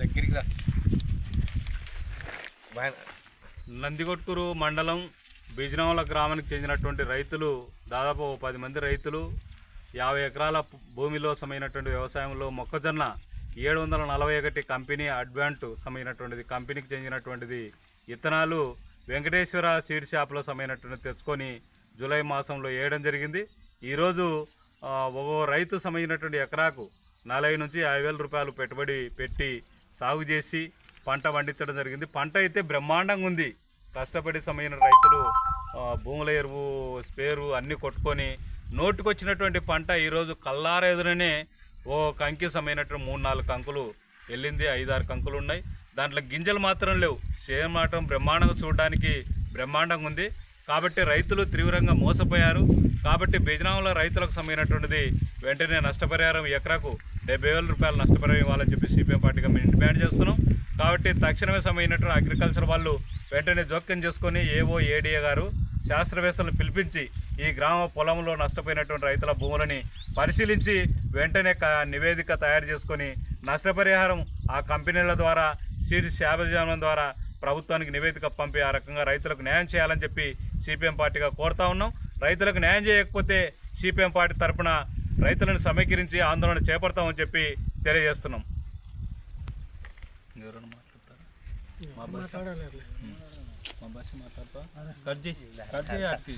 దగ్గరికి రా. నందికొట్కూరు మండలం బిజినాముల గ్రామానికి చెందినటువంటి రైతులు దాదాపు ఓ పది మంది రైతులు యాభై ఎకరాల భూమిలో సమైనటువంటి వ్యవసాయంలో మొక్కజొన్న ఏడు వందల నలభై ఒకటి కంపెనీ అడ్వాంట్ సమైనటువంటిది కంపెనీకి చెందినటువంటిది. ఇత్తనాలు వెంకటేశ్వర సీడ్ షాప్లో సమైనటువంటి తెచ్చుకొని జూలై మాసంలో వేయడం జరిగింది. ఈరోజు ఒక్కో రైతు సంబంధించినటువంటి ఎకరాకు నలభై నుంచి యాభై వేల రూపాయలు పెట్టుబడి పెట్టి సాగు చేసి పంట పండించడం జరిగింది. పంట అయితే బ్రహ్మాండంగా ఉంది. కష్టపడి సమయమైన రైతులు భూముల ఎరువు స్పేరు అన్నీ కొట్టుకొని నోటుకొచ్చినటువంటి పంట ఈరోజు కల్లార ఎదురనే ఓ కంకి సమయనటువంటి మూడు నాలుగు కంకులు వెళ్ళింది. ఐదారు కంకులు ఉన్నాయి. దాంట్లో గింజలు మాత్రం లేవు. సేమ్ మాత్రం బ్రహ్మాండంగా చూడడానికి బ్రహ్మాండంగా ఉంది. కాబట్టి రైతులు తీవ్రంగా మోసపోయారు. కాబట్టి బెజనాంలో రైతులకు సమైనటువంటిది వెంటనే నష్టపరిహారం ఎకరాకు డెబ్బై వేల రూపాయలు నష్టపరిహారం ఇవ్వాలని చెప్పి సిపిఎం పార్టీగా మేము డిమాండ్ చేస్తున్నాం. కాబట్టి తక్షణమే సంబంధించినటువంటి అగ్రికల్చర్ వాళ్ళు వెంటనే జోక్యం చేసుకొని ఏవో ఏడీఏ గారు శాస్త్రవేత్తలను పిలిపించి ఈ గ్రామ పొలంలో నష్టపోయినటువంటి రైతుల భూములని పరిశీలించి వెంటనే నివేదిక తయారు చేసుకొని నష్టపరిహారం ఆ కంపెనీల ద్వారా సీడ్స్ యాభజానం ద్వారా ప్రభుత్వానికి నివేదిక పంపి ఆ రకంగా రైతులకు న్యాయం చేయాలని చెప్పి సిపిఎం పార్టీగా కోరుతా ఉన్నాం. రైతులకు న్యాయం చేయకపోతే సిపిఎం పార్టీ తరపున రైతులను సమీకరించి ఆందోళన చేపడతామని చెప్పి తెలియజేస్తున్నాం. మా భాష. మాట్లాడతా? కట్ చేసి కట్ చేయి అటుకి.